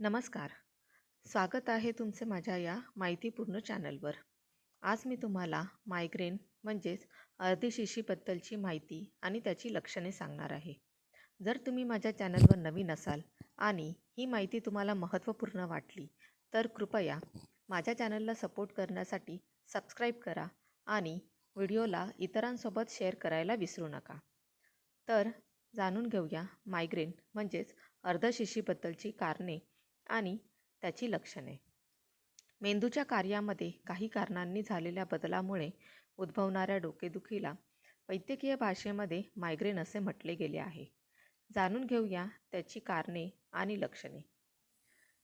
नमस्कार. स्वागत आहे तुमचे माझ्या या माहितीपूर्ण चॅनलवर. आज मी तुम्हाला मायग्रेन म्हणजेच अर्धशिशीबद्दलची माहिती आणि त्याची लक्षणे सांगणार आहे. जर तुम्ही माझ्या चॅनलवर नवीन असाल आणि ही माहिती तुम्हाला महत्त्वपूर्ण वाटली तर कृपया माझ्या चॅनलला सपोर्ट करण्यासाठी सबस्क्राईब करा आणि व्हिडिओला इतरांसोबत शेअर करायला विसरू नका. तर जाणून घेऊया मायग्रेन म्हणजेच अर्धशिशीबद्दलची कारणे आणि त्याची लक्षणे. मेंदूच्या कार्यामध्ये काही कारणांनी झालेल्या बदलामुळे उद्भवणाऱ्या डोकेदुखीला वैद्यकीय भाषेमध्ये मायग्रेन असे म्हटले गेले आहे. जाणून घेऊया त्याची कारणे आणि लक्षणे.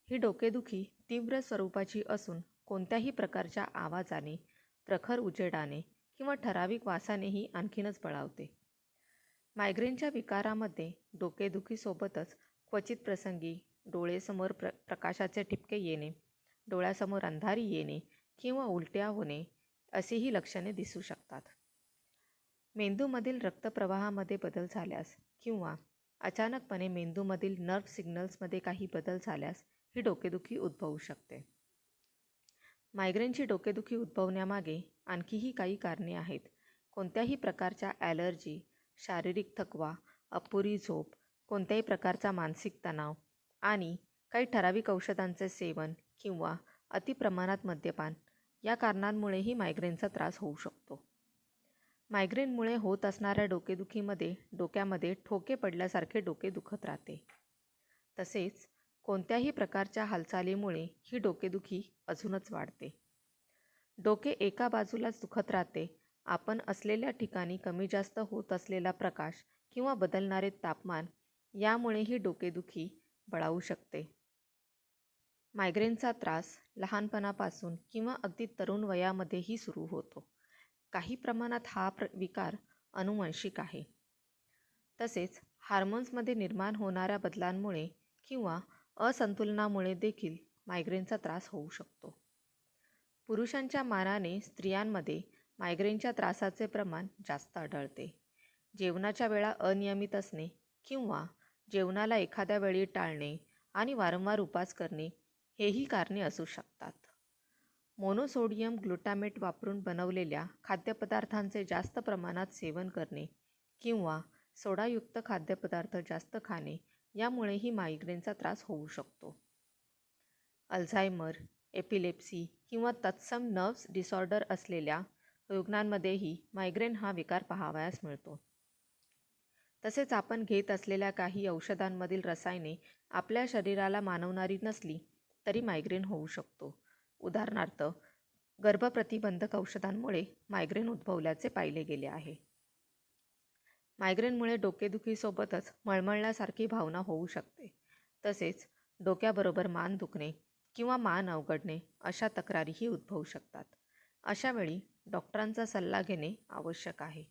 ही डोकेदुखी तीव्र स्वरूपाची असून कोणत्याही प्रकारच्या आवाजाने प्रखर उजेडाने किंवा ठराविक वासानेही आणखीनच बळावते. मायग्रेनच्या विकारामध्ये डोकेदुखीसोबतच क्वचित प्रसंगी डोळेसमोर प्र प्रकाशाचे ठिपके येणे डोळ्यासमोर अंधारी येणे किंवा उलट्या होणे अशीही लक्षणे दिसू शकतात. मेंदूमधील रक्तप्रवाहामध्ये बदल झाल्यास किंवा अचानकपणे मेंदूमधील नर्व सिग्नल्समध्ये काही बदल झाल्यास ही डोकेदुखी उद्भवू शकते. मायग्रेनची डोकेदुखी उद्भवण्यामागे आणखीही काही कारणे आहेत. कोणत्याही प्रकारच्या ॲलर्जी शारीरिक थकवा अपुरी झोप कोणत्याही प्रकारचा मानसिक तणाव आणि काही ठराविक औषधांचे सेवन किंवा अतिप्रमाणात मद्यपान या कारणांमुळेही मायग्रेनचा त्रास होऊ शकतो. मायग्रेनमुळे होत असणाऱ्या डोकेदुखीमध्ये डोक्यामध्ये ठोके पडल्यासारखे डोके दुखत राहते. तसेच कोणत्याही प्रकारच्या हालचालीमुळे ही डोकेदुखी अजूनच वाढते. डोके एका बाजूलाच दुखत राहते आपण असलेल्या ठिकाणी कमी जास्त होत असलेला प्रकाश किंवा बदलणारे तापमान यामुळे ही डोकेदुखी बळावू शकते. मायग्रेनचा त्रास लहानपणापासून किंवा अगदी तरुण वयामध्येही सुरू होतो. काही प्रमाणात हा प्र विकार अनुवंशिक आहे. तसेच हार्मोन्समध्ये निर्माण होणाऱ्या बदलांमुळे किंवा असंतुलनामुळे देखील मायग्रेनचा त्रास होऊ शकतो. पुरुषांच्या मानाने स्त्रियांमध्ये मायग्रेनच्या त्रासाचे प्रमाण जास्त आढळते. जेवणाच्या वेळा अनियमित असणे किंवा जेवणाला एखाद्या वेळी टाळणे आणि वारंवार उपास करणे हेही कारणे असू शकतात. मोनोसोडियम ग्लुटामेट वापरून बनवलेल्या खाद्यपदार्थांचे जास्त प्रमाणात सेवन करणे किंवा सोडायुक्त खाद्यपदार्थ जास्त खाणे यामुळेही मायग्रेनचा त्रास होऊ शकतो. अल्झायमर एपिलेप्सी किंवा तत्सम नर्व्स डिसऑर्डर असलेल्या रुग्णांमध्येही मायग्रेन हा विकार पाहावयास मिळतो. तसेच आपण घेत असलेल्या काही औषधांमधील रसायने आपल्या शरीराला मानवणारी नसली तरी मायग्रेन होऊ शकतो. उदाहरणार्थ गर्भप्रतिबंधक औषधांमुळे मायग्रेन उद्भवल्याचे पाहिले गेले आहे. मायग्रेनमुळे डोकेदुखीसोबतच मळमळण्यासारखी भावना होऊ शकते. तसेच डोक्याबरोबर मान दुखणे किंवा मान अवघडणे अशा तक्रारीही उद्भवू शकतात. अशावेळी डॉक्टरांचा सल्ला घेणे आवश्यक आहे.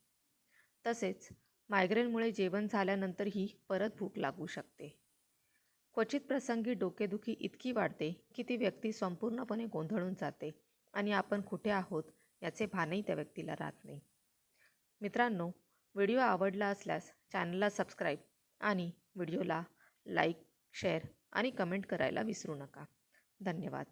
तसेच मायग्रेनमुळे जेवण झाल्यानंतरही परत भूक लागू शकते. क्वचित प्रसंगी डोकेदुखी इतकी वाढते की ती व्यक्ती संपूर्णपणे गोंधळून जाते आणि आपण कुठे आहोत याचे भानही त्या व्यक्तीला राहत नाही. मित्रांनो व्हिडिओ आवडला असल्यास चॅनलला सबस्क्राईब आणि व्हिडिओला लाईक शेअर आणि कमेंट करायला विसरू नका. धन्यवाद.